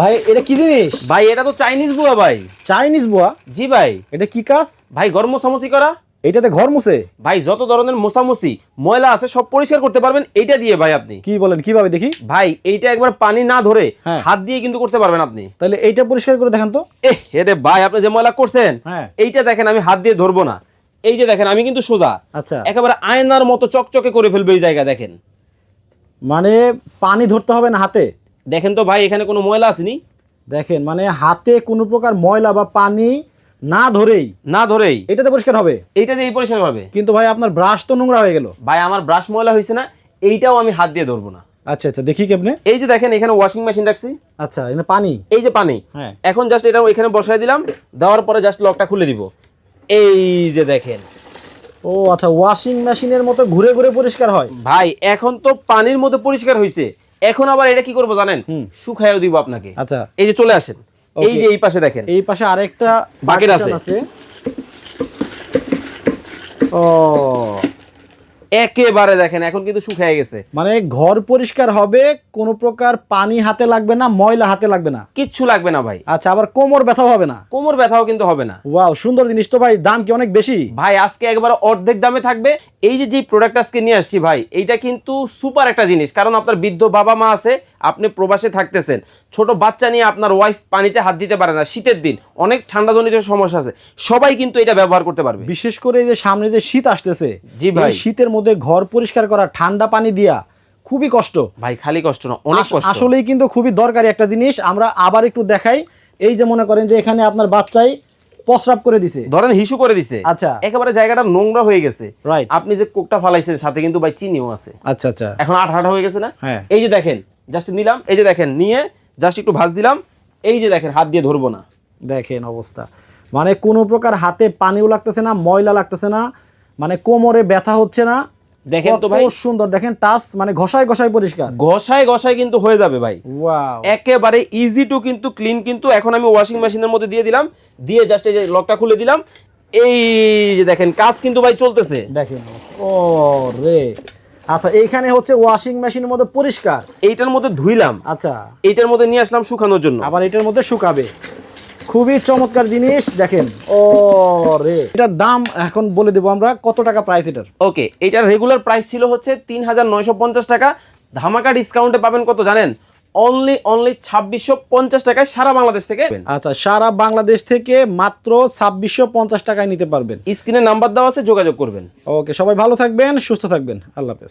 ভাই এটা কি জিনিস? ভাই এটা তো চাইনিজ বুয়া ভাই। চাইনিজ বুয়া? জি ভাই। এটা কি কাজ? ভাই ঘর মোছামুছি করা। এটাতে ঘর মুছে? ভাই যত ধরনের মোছামুছি ময়লা আছে সব পরিষ্কার করতে পারবেন এইটা দিয়ে ভাই আপনি। কি বলেন কীভাবে দেখি? ভাই এইটা একবার পানি না ধরে হ্যাঁ। হাত দিয়ে কিন্তু করতে পারবেন আপনি। তাহলে এইটা পরিষ্কার করে দেখেন তো। এহ রে ভাই আপনি যে ময়লা করছেন হ্যাঁ। এইটা দেখেন আমি হাত দিয়ে ধরবো না। এই যে দেখেন আমি কিন্তু সোজা। আচ্ছা। একেবারে আয়নার মতো চকচকে করে ফেলবে এই জায়গা দেখেন। মানে পানি ধরতে হবে না হাতে? দেখেন তো ভাই এখানে কোনো ময়লা আসেনি দেখেন মানে হাতে কোনো প্রকার ময়লা বা পানি না ধরেই না ধরেই? এটাতে পরিষ্কার হবে? এইটা দিয়ে পরিষ্কার হবে। কিন্তু ভাই আপনার ব্রাশ তো নোংরা হয়ে গেল। ভাই আমার ব্রাশ ময়লা হয়েছে না এইটাও আমি হাত দিয়ে ধরবো না। আচ্ছা আচ্ছা দেখি কেমনে। এই যে দেখেন এখানে ওয়াশিং মেশিন রাখছি। আচ্ছা এখানে পানি। এই যে পানি। হ্যাঁ। এখন জাস্ট এটা এখানে বসাই দিলাম দেওয়ার পরে জাস্ট লকটা খুলে দিব। এই যে দেখেন। ও আচ্ছা ওয়াশিং মেশিনের মতো ঘুরে ঘুরে পরিষ্কার হয়। ভাই এখন তো পানির মধ্যে পরিষ্কার হয়েছে এখন আবার এটা কি করব জানেন? শুকায়ও দিব আপনাকে। আচ্ছা। এই যে চলে আসেন। এই যে এই পাশে দেখেন। এই পাশে আরেকটা বাকেট আছে। ও। একেবারে দেখেন এখন কিন্তু শুকিয়ে গেছে। মানে ঘর পরিষ্কার হবে কোনো প্রকার পানি হাতে লাগবে না ময়লা হাতে লাগবে না। কিচ্ছু লাগবে না ভাই। আচ্ছা আবার কোমর ব্যথাও হবে না। কোমর ব্যথাও কিন্তু হবে না। ওয়াও সুন্দর জিনিস তো ভাই দাম কি অনেক বেশি? ভাই আজকে একবার অর্ধেক দামে থাকবে। এই যে যে প্রোডাক্ট আজকে নিয়ে আসছি ভাই এইটা কিন্তু সুপার একটা জিনিস। কারণ আপনার বৃদ্ধ বাবা মা আছে আপনি প্রবাসে থাকতেছেন ছোট বাচ্চা নিয়ে আপনার ওয়াইফ পানিতে হাত দিতে পারে না শীতের দিন অনেক ঠান্ডাজনিত সমস্যা আছে সবাই কিন্তু এটা ব্যবহার করতে পারবে। বিশেষ করে এই যে সামনে যে শীত আসতেছে জি ভাই। শীতের মধ্যে ঘর পরিষ্কার করা ঠান্ডা পানি দিয়া খুবই কষ্ট। ভাই খালি কষ্ট না অনেক কষ্ট। আসলেই কিন্তু খুবই দরকারি একটা জিনিস আমরা আবার একটু দেখাই এই যে মনে করেন যে এখানে আপনার বাচ্চাই প্রস্রাব করে দিছে। ধরেন হিসু করে দিছে। আচ্ছা। একেবারে জায়গাটা নোংরা হয়ে গেছে। রাইট আপনি যে কোকটা ফালাইছেন সাথে কিন্তু ভাই চিনিও আছে। আচ্ছা আচ্ছা। এখন আঠা আঠা হয়ে গেছে না? হ্যাঁ। এই যে দেখেন জাস্ট নিলাম এই যে দেখেন নিয়ে জাস্ট একটু ভাজ দিলাম এই যে দেখেন হাত দিয়ে ধরবো না। দেখেন অবস্থা। মানে কোনো প্রকার হাতে পানিও লাগতেছে না ময়লা লাগতেছে না মানে কোমরে ব্যথা হচ্ছে না। দেখেন তো ভাই। সুন্দর দেখেন টাচ মানে ঘষায় ঘষায় পরিষ্কার। ঘষায় ঘষায় কিন্তু হয়ে যাবে ভাই। ওয়াও একেবারে ইজি টু কিন্তু ক্লিন কিন্তু এখন আমি ওয়াশিং মেশিনের মধ্যে দিয়ে দিলাম দিয়ে জাস্ট এই যে লকটা খুলে দিলাম এই যে দেখেন কাজ কিন্তু ভাই চলতেছে। দেখেন ও রে আচ্ছা এইখানে হচ্ছে ওয়াশিং মেশিনের মধ্যে পরিষ্কার? এইটার মধ্যে ধুইলাম। আচ্ছা। এইটার মধ্যে নিয়ে আসলাম শুকানোর জন্য। আবার এটার মধ্যে শুকাবে। খুবই চমৎকার জিনিস দেখেন। ও রে। এটার দাম এখন বলে দেবো আমরা কত টাকা প্রাইস এটার? ওকে এটার রেগুলার প্রাইস ছিল হচ্ছে তিন হাজার নয়শো পঞ্চাশ টাকা। ধামাকা ডিসকাউন্টে পাবেন কত জানেন? অনলি অনলি ছাব্বিশশো পঞ্চাশ টাকায় সারা বাংলাদেশ থেকে আচ্ছা সারা বাংলাদেশ থেকে মাত্র ছাব্বিশশো পঞ্চাশ টাকায় নিতে পারবেন। স্ক্রিনে নাম্বার দেওয়া আছে যোগাযোগ করবেন। ওকে সবাই ভালো থাকবেন সুস্থ থাকবেন। আল্লাহ হাফেজ।